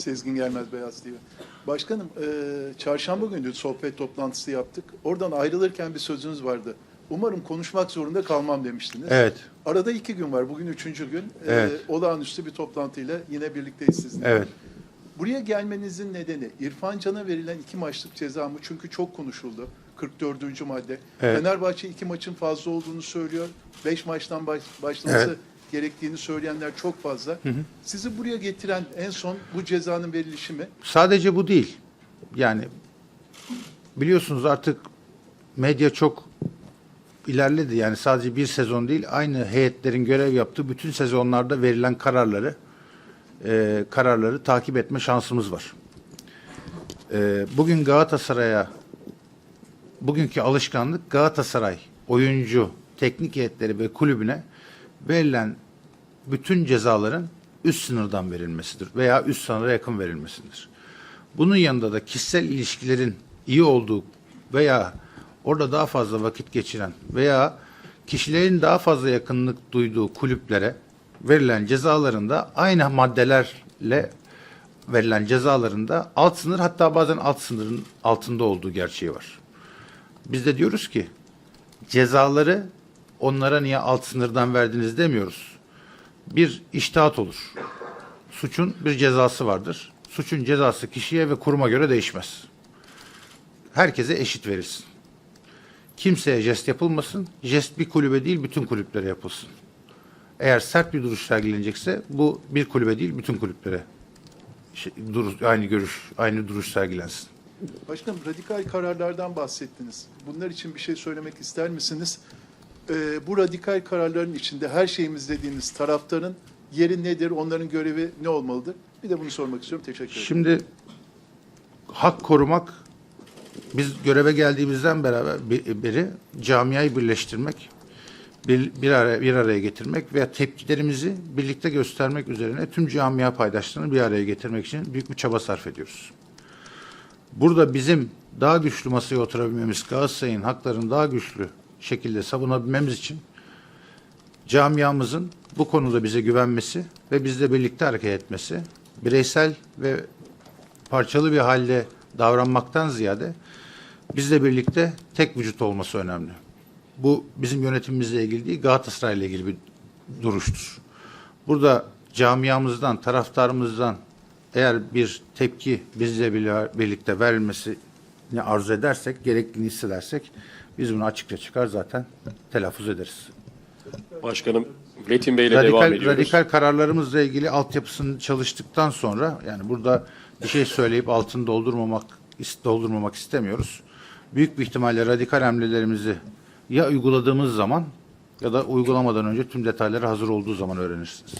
Sezgin Gelmez Beyaz TV. Başkanım, e, çarşamba günü sohbet toplantısı yaptık. Oradan ayrılırken bir sözünüz vardı. Umarım konuşmak zorunda kalmam demiştiniz. Evet, Arada iki gün var. Bugün üçüncü gün. E, Evet. olağanüstü bir toplantıyla yine birlikteyiz sizinle. evet. Buraya gelmenizin nedeni İrfan Can'a verilen iki maçlık ceza mı? Çünkü çok konuşuldu. 44. madde. Evet. Fenerbahçe iki maçın fazla olduğunu söylüyor. Beş maçtan baş, başlaması Evet. Gerektiğini söyleyenler çok fazla. Sizi buraya getiren en son bu cezanın verilişi mi? Sadece bu değil. Yani biliyorsunuz artık medya çok ilerledi. Yani sadece bir sezon değil, aynı heyetlerin görev yaptığı bütün sezonlarda verilen kararları e, kararları takip etme şansımız var. E, bugün Galatasaray'a bugünkü alışkanlık Galatasaray oyuncu, teknik heyetleri ve kulübüne verilen bütün cezaların üst sınırdan verilmesidir veya üst sınıra yakın verilmesidir. Bunun yanında da kişisel ilişkilerin iyi olduğu veya orada daha fazla vakit geçiren veya kişilerin daha fazla yakınlık duyduğu kulüplere verilen cezaların da aynı maddelerle verilen cezaların da alt sınır hatta bazen alt sınırın altında olduğu gerçeği var. Biz de diyoruz ki cezaları onlara niye alt sınırdan verdiniz demiyoruz. Bir iştahat olur. Suçun bir cezası vardır. Suçun cezası kişiye ve kuruma göre değişmez. Herkese eşit verilsin. Kimseye jest yapılmasın. Jest bir kulübe değil bütün kulüplere yapılsın. Eğer sert bir duruş sergilenecekse bu bir kulübe değil bütün kulüplere şey, duruş, aynı görüş, aynı duruş sergilensin. Başkanım radikal kararlardan bahsettiniz. Bunlar için bir şey söylemek ister misiniz? Ee, bu radikal kararların içinde her şeyimiz dediğiniz taraftarın yeri nedir, onların görevi ne olmalıdır? Bir de bunu sormak istiyorum. Teşekkür ederim. Şimdi hak korumak biz göreve geldiğimizden beraber beri camiayı birleştirmek, bir, bir araya bir araya getirmek veya tepkilerimizi birlikte göstermek üzerine tüm camia paydaşlarını bir araya getirmek için büyük bir çaba sarf ediyoruz. Burada bizim daha güçlü masaya oturabilmemiz, Galatasaray'ın haklarını daha güçlü şekilde savunabilmemiz için camiamızın bu konuda bize güvenmesi ve bizle birlikte hareket etmesi, bireysel ve parçalı bir halde davranmaktan ziyade bizle birlikte tek vücut olması önemli. Bu bizim yönetimimizle ilgili değil, Galatasaray'la ilgili bir duruştur. Burada camiamızdan, taraftarımızdan eğer bir tepki bizle birlikte verilmesini arzu edersek, gerektiğini hissedersek biz bunu açıkça çıkar zaten telaffuz ederiz. Başkanım Metin Bey ile devam radikal, ediyoruz. radikal kararlarımızla ilgili altyapısını çalıştıktan sonra yani burada bir şey söyleyip altını doldurmamak doldurmamak istemiyoruz. Büyük bir ihtimalle radikal hamlelerimizi ya uyguladığımız zaman ya da uygulamadan önce tüm detayları hazır olduğu zaman öğrenirsiniz.